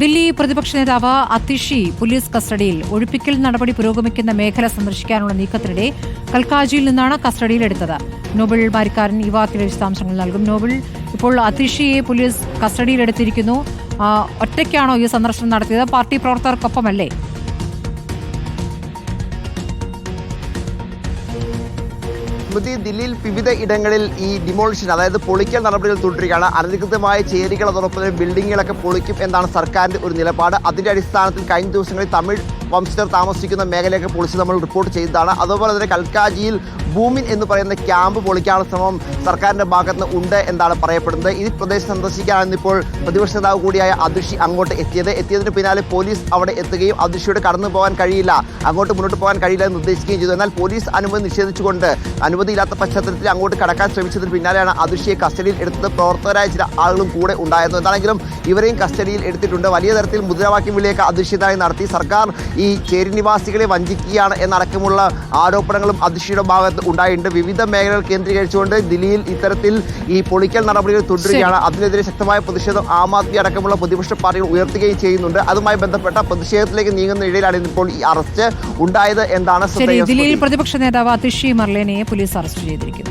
ദില്ലി പ്രതിപക്ഷ നേതാവ് അതിഷി പോലീസ് കസ്റ്റഡിയിൽ ഒഴിപ്പിക്കൽ നടപടി പുരോഗമിക്കുന്ന മേഖല സന്ദർശിക്കാനുള്ള നീക്കത്തിനിടെ കൽക്കാജിയിൽ നിന്നാണ് കസ്റ്റഡിയിലെടുത്തത് നോബൽ ബാരിക്കാരൻ യുവാക്കിയുടെ വിശദാംശങ്ങൾ നൽകും. നോബൽ ഇപ്പോൾ അതിഷിയെ പോലീസ് കസ്റ്റഡിയിലെടുത്തിരിക്കുന്നു ഒറ്റയ്ക്കാണോ ഈ സന്ദർശനം നടത്തിയത്? പാർട്ടി പ്രവർത്തകർക്കൊപ്പമല്ലേ? സ്മൃതി ദില്ലിയിൽ വിവിധ ഇടങ്ങളിൽ ഈ ഡിമോളിഷൻ അതായത് പൊളിക്കൽ നടപടികൾ തുടരുകയാണ്. അനധികൃതമായ ചേരികൾ അതോടൊപ്പം തന്നെ ബിൽഡിങ്ങുകളൊക്കെ പൊളിക്കും എന്നാണ് സർക്കാരിന്റെ ഒരു നിലപാട്. അതിന്റെ അടിസ്ഥാനത്തിൽ കഴിഞ്ഞ ദിവസങ്ങളിൽ തമിഴ് വംശജർ താമസിക്കുന്ന മേഖലയൊക്കെ പൊളിച്ച് നമ്മൾ റിപ്പോർട്ട് ചെയ്തതാണ്. അതുപോലെ തന്നെ കൽക്കാജിയിൽ ഭൂമിൻ എന്ന് പറയുന്ന ക്യാമ്പ് പൊളിക്കാനുള്ള ശ്രമം സർക്കാരിന്റെ ഭാഗത്ത് നിന്ന് ഉണ്ട് എന്നാണ് പറയപ്പെടുന്നത്. ഈ പ്രദേശം സന്ദർശിക്കാനാണ് ഇപ്പോൾ പ്രതിപക്ഷ നേതാവ് കൂടിയായ അതിഷി അങ്ങോട്ട് എത്തിയത്. എത്തിയതിന് പിന്നാലെ പോലീസ് അവിടെ എത്തുകയും അതിഷിയോട് കടന്നു പോകാൻ കഴിയില്ല. അങ്ങോട്ട് മുന്നോട്ട് പോകാൻ കഴിയില്ല എന്ന് നിർദ്ദേശിക്കുകയും ചെയ്തു. എന്നാൽ പോലീസ് അനുമതി നിഷേധിച്ചുകൊണ്ട് അനുമതിയില്ലാത്ത പശ്ചാത്തലത്തിൽ അങ്ങോട്ട് കടക്കാൻ ശ്രമിച്ചതിന് പിന്നാലെയാണ് അതിഷിയെ കസ്റ്റഡിയിൽ എടുത്തത്. പ്രവർത്തകരായ ചില ആളുകളും കൂടെ ഉണ്ടായിരുന്നു. എന്താണെങ്കിലും ഇവരെയും കസ്റ്റഡിയിൽ എടുത്തിട്ടുണ്ട്. വലിയ തരത്തിൽ മുദ്രാവാക്യം വിളിയൊക്കെ അതിഷിതായി നടത്തി സർക്കാർ ഈ ചേരി നിവാസികളെ വഞ്ചിക്കുകയാണ് എന്നടക്കമുള്ള ആരോപണങ്ങളും അതിഷിയുടെ ഭാഗത്ത് ഉണ്ടായിട്ടുണ്ട്. വിവിധ മേഖലകൾ കേന്ദ്രീകരിച്ചുകൊണ്ട് ദില്ലിയിൽ ഇത്തരത്തിൽ ഈ പൊളിക്കൽ നടപടികൾ തുടരുകയാണ്. അതിനെതിരെ ശക്തമായ പ്രതിഷേധം ആം ആദ്മി അടക്കമുള്ള പ്രതിപക്ഷ പാർട്ടികൾ ഉയർത്തുകയും ചെയ്യുന്നുണ്ട്. അതുമായി ബന്ധപ്പെട്ട പ്രതിഷേധത്തിലേക്ക് നീങ്ങുന്ന ഇടയിലാണ് ഇപ്പോൾ ഈ അറസ്റ്റ് ഉണ്ടായത്. എന്താണ് ദില്ലിയിൽ പ്രതിപക്ഷ നേതാവ് അതിഷി മർലേനയെ പോലീസ് അറസ്റ്റ് ചെയ്തിരിക്കുന്നു.